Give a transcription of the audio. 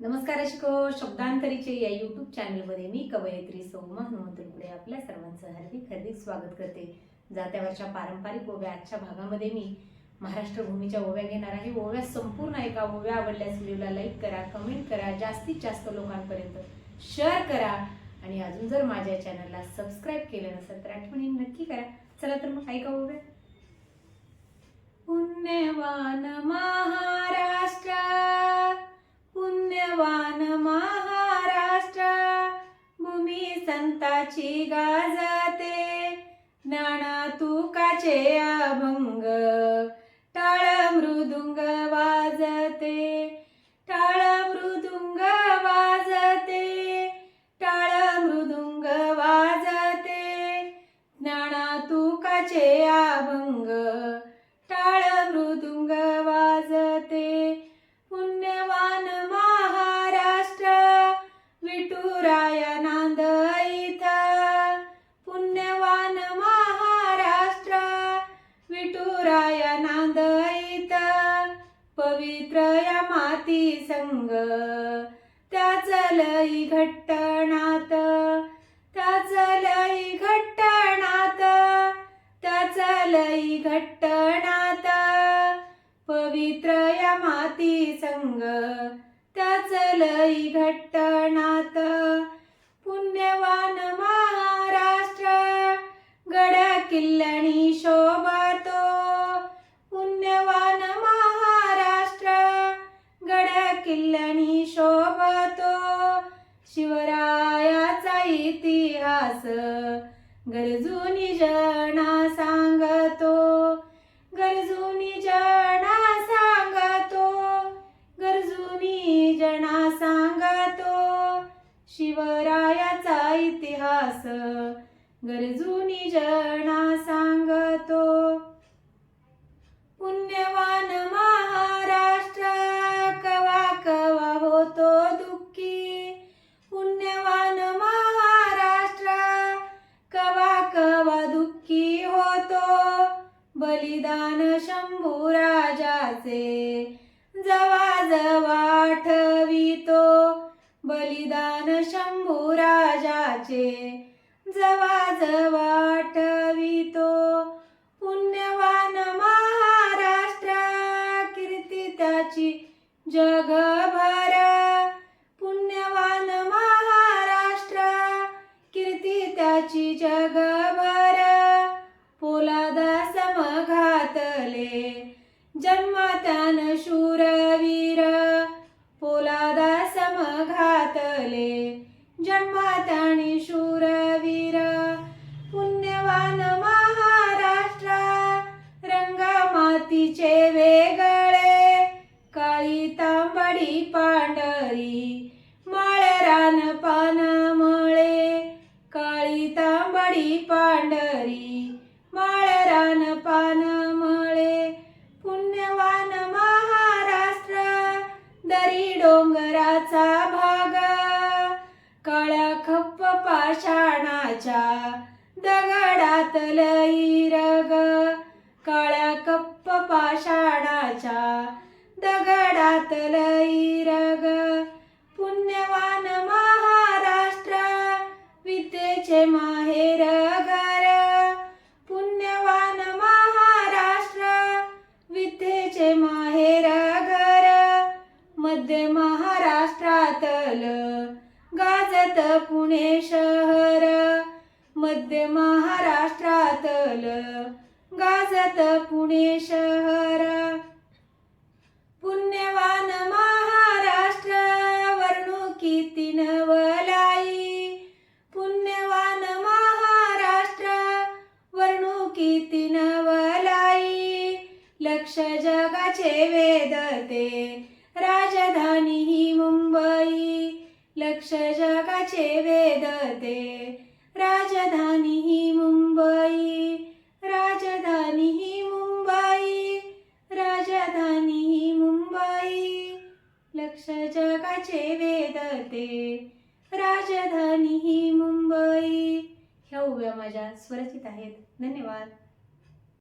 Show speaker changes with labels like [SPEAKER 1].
[SPEAKER 1] नमस्कार शिको शब्दांतरीचे या यूट्यूब चॅनलमध्ये मी कवयित्री सौमा हनुमंत पुढे आपल्या सर्वांचं हार्दिक हार्दिक स्वागत करते. जात्यावरच्या पारंपरिक ओव्या आजच्या भागामध्ये मी महाराष्ट्र भूमीच्या ओव्या घेणार आहे. ओव्या संपूर्ण ऐका ओव्या आवडल्यास व्हिडिओला लाईक करा कमेंट करा जास्तीत जास्त लोकांपर्यंत शेअर करा. आणि अजून जर माझ्या चॅनलला सबस्क्राईब केलं नसेल तर आठवणी नक्की करा. चला तर मग ऐका ओव्या. पुण्यवान महाराष्ट्र. भूमी संताची गाजा पवित्र माती संग. त्याच लई घट्टणात त्याच लई घट्टणात त्याच लई घट्टणात. पवित्र या माती संग त्याच लई घट्टणात. पुण्यवान महाराष्ट्र गड्या किल्ल्याणी शो किल्ल्यानी शोभतो. शिवरायाचा इतिहास गरजूनी जना सांगतो. गरजूनी जना सांगतो. गरजूनी जना सांगतो. शिवरायाचा इतिहास गरजूनी जना सांगतो. राजाचे जवा जवा आठवितो बलिदान शंभू राजाचे. जवा जवा आठवितो पुण्यवान महाराष्ट्र कीर्ती त्याची जगभर. पुण्यवान महाराष्ट्र कीर्ती त्याची जगभर. पोलादा समघातले. जन्मतान शूरवीर पोलादा समघातले जन्मात्यानी शूरवीर पुण्यवान महाराष्ट्र रंगा मातीचे वेगळे काळी तांबडी पांढरी कप्प पाषाणाच्या दगडात रग पुण्यवान महाराष्ट्र विद्येचे माहेर घर. पुण्यवान महाराष्ट्र विद्येचे माहेर घर. मध्य महाराष्ट्रातल गाजत पुणे शहर. मध्य महाराष्ट्रातल गाजत पुणे शहर. पुण्यवान महाराष्ट्र वर्णुकी नवलाई. पुण्यवान महाराष्ट्र वर्णुकीती नवलाई. लक्ष जगाचे वेदते राजधानी ही मुंबई. लक्ष जगाचे वेदते राजधानी ही जगाचे वेदते राजधानी ही मुंबई. ह्या उभ्या माझ्या स्वरचित आहेत. धन्यवाद.